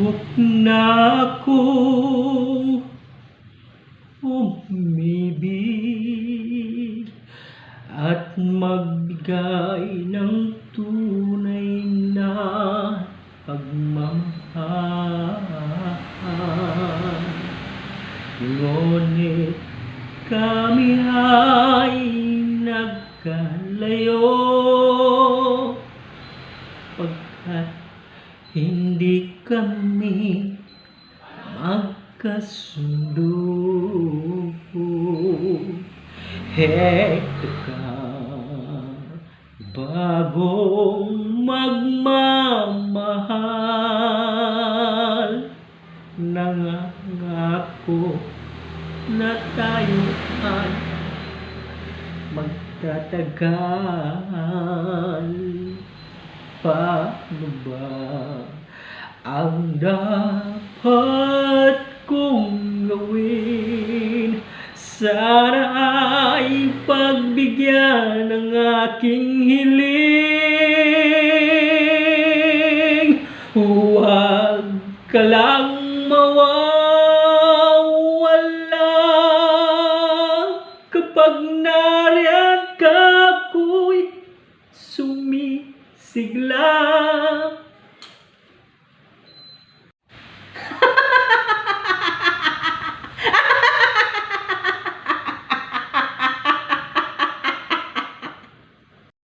Subok na akong umibig at magbigay ng tunay na pagmamahal. Ngunit kami ay nagkalayo pagkat hindi kami magkasundo. Heto ka bagong magmamahal Nangangako na tayo ay magtatagal ano ba ang dapat kong gawin? Sana ay pagbigyan ng aking hiling. Huwag ka lang mawawala kapag na Love.